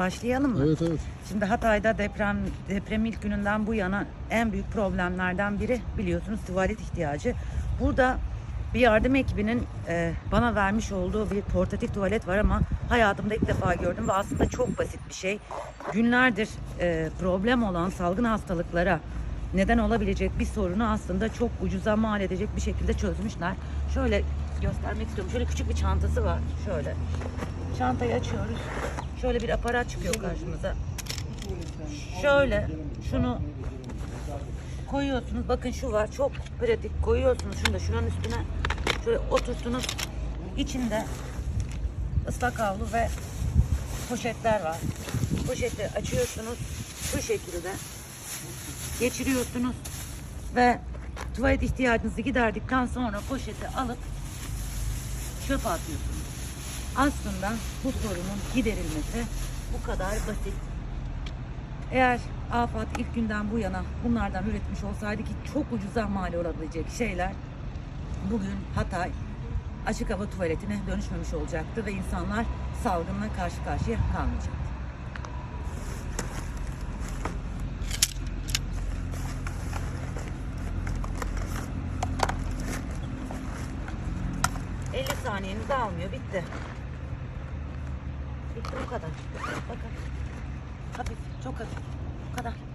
Başlayalım mı? Evet evet. Şimdi Hatay'da deprem deprem ilk gününden bu yana en büyük problemlerden biri biliyorsunuz tuvalet ihtiyacı. Burada bir yardım ekibinin e, bana vermiş olduğu bir portatif tuvalet var ama hayatımda ilk defa gördüm ve aslında çok basit bir şey. Günlerdir e, problem olan salgın hastalıklara neden olabilecek bir sorunu aslında çok ucuza mal edecek bir şekilde çözmüşler. Şöyle göstermek istiyorum. Şöyle küçük bir çantası var. Şöyle. Çantayı açıyoruz. Şöyle bir aparat çıkıyor karşımıza. Şöyle şunu koyuyorsunuz. Bakın şu var. Çok pratik. Koyuyorsunuz şunu da şuranın üstüne. Şöyle oturtunuz. İçinde ıslak havlu ve poşetler var. Poşeti açıyorsunuz. Bu şekilde geçiriyorsunuz ve tuvalet ihtiyacınızı giderdikten sonra poşeti alıp çöpe atıyorsunuz. Aslında bu sorunun giderilmesi bu kadar basit. Eğer AFAD ilk günden bu yana bunlardan üretmiş olsaydı ki çok ucuza mal olabilecek şeyler bugün Hatay açık hava tuvaletine dönüşmemiş olacaktı ve insanlar salgınla karşı karşıya kalmayacaktı. Saniyenizi almıyor. Bitti. Bitti bu kadar. Bakın. Hafif. Çok hafif. Bu kadar.